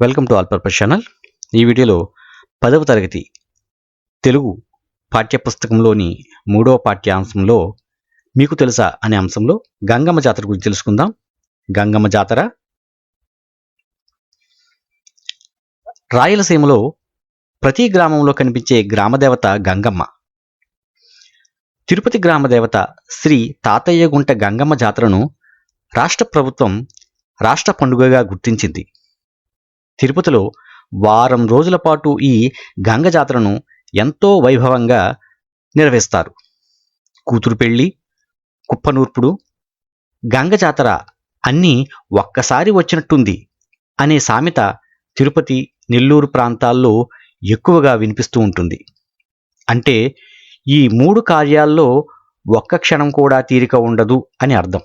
Welcome to all purpose channel. ఈ వీడియోలో పదవ తరగతి తెలుగు పాఠ్యపుస్తకంలోని మూడవ పాఠ్యాంశంలో మీకు తెలుసా అనే అంశంలో గంగమ్మ జాతర గురించి తెలుసుకుందాం. గంగమ్మ జాతర రాయలసీమలో ప్రతి గ్రామంలో కనిపించే గ్రామదేవత గంగమ్మ. తిరుపతి గ్రామదేవత శ్రీ తాతయ్యగుంట గంగమ్మ జాతరను రాష్ట్ర ప్రభుత్వం రాష్ట్ర పండుగగా గుర్తించింది. తిరుపతిలో వారం రోజుల పాటు ఈ గంగ జాతరను ఎంతో వైభవంగా నిర్వహిస్తారు. కూతురు పెళ్ళి కుప్పనూర్పుడు గంగ జాతర అన్నీ ఒక్కసారి వచ్చినట్టుంది అనే సామెత తిరుపతి నెల్లూరు ప్రాంతాల్లో ఎక్కువగా వినిపిస్తూ ఉంటుంది. అంటే ఈ మూడు కార్యాల్లో ఒక్క క్షణం కూడా తీరిక ఉండదు అని అర్థం.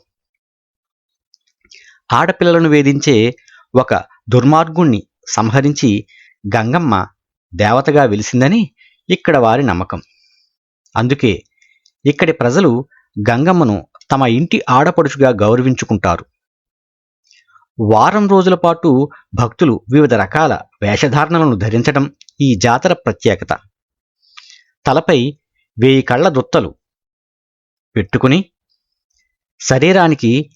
ఆడపిల్లలను వేధించే ఒక దుర్మార్గుణ్ణి సంహరించి గంగమ్మ దేవతగా వెలిసిందని ఇక్కడ వారి నమ్మకం. అందుకే ఇక్కడి ప్రజలు గంగమ్మను తమ ఇంటి ఆడపడుచుగా గౌరవించుకుంటారు. వారం రోజుల పాటు భక్తులు వివిధ రకాల వేషధారణలను ధరించడం ఈ జాతర ప్రత్యేకత. తలపై వేయి కళ్ళ దుత్తలు పెట్టుకుని శరీరానికి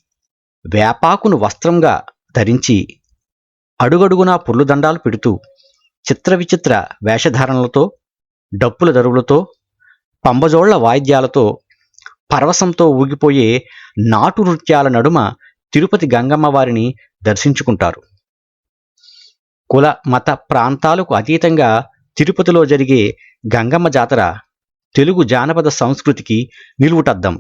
వేపాకును వస్త్రంగా ధరించి అడుగడుగునా పుర్లుదండాలు పెడుతూ చిత్ర విచిత్ర వేషధారణలతో డప్పుల దరువులతో పంబజోళ్ళ వాయిద్యాలతో పరవశంతో ఊగిపోయే నాటు నృత్యాల నడుమ తిరుపతి గంగమ్మ వారిని దర్శించుకుంటారు. కుల మత ప్రాంతాలకు అతీతంగా తిరుపతిలో జరిగే గంగమ్మ జాతర తెలుగు జానపద సంస్కృతికి నిలువుటద్దం.